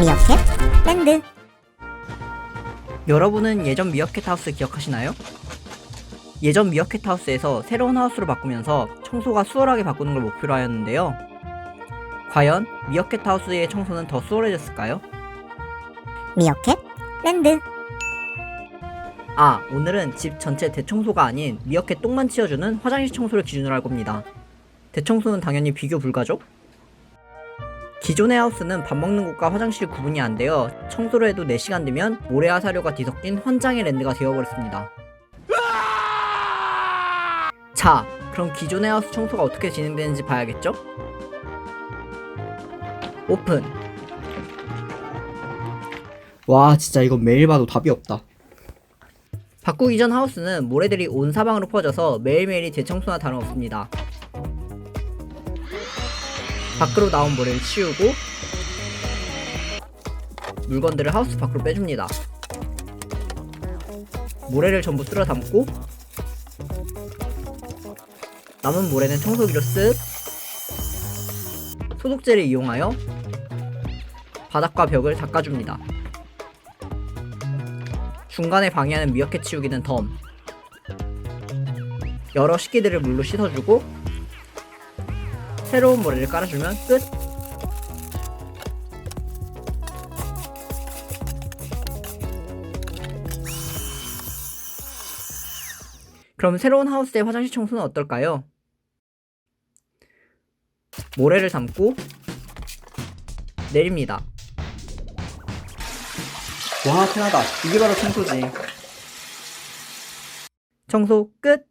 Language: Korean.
미어캣 랜드 여러분은 예전 미어캣 하우스 기억하시나요? 예전 미어캣 하우스에서 새로운 하우스로 바꾸면서 청소가 수월하게 바꾸는 걸 목표로 하였는데요. 과연 미어캣 하우스의 청소는 더 수월해졌을까요? 미어캣 랜드 아, 오늘은 집 전체 대청소가 아닌 미어캣 똥만 치워주는 화장실 청소를 기준으로 할 겁니다. 대청소는 당연히 비교 불가죠? 기존의 하우스는 밥 먹는 곳과 화장실이 구분이 안 되어 청소를 해도 4시간 되면 모래와 사료가 뒤섞인 환장의 랜드가 되어버렸습니다. 자, 그럼 기존의 하우스 청소가 어떻게 진행되는지 봐야겠죠? 오픈. 와, 진짜 이건 매일 봐도 답이 없다. 바꾸기 전 하우스는 모래들이 온 사방으로 퍼져서 매일매일이 재청소나 다름없습니다. 밖으로 나온 모래를 치우고 물건들을 하우스 밖으로 빼줍니다. 모래를 전부 쓸어 담고 남은 모래는 청소기로 쓱 소독제를 이용하여 바닥과 벽을 닦아줍니다. 중간에 방해하는 미어캣 치우기는 덤. 여러 식기들을 물로 씻어주고 새로운 모래를 깔아주면 끝. 그럼 새로운 하우스의 화장실 청소는 어떨까요? 모래를 담고 내립니다. 와, 편하다. 이게 바로 청소지. 청소 끝!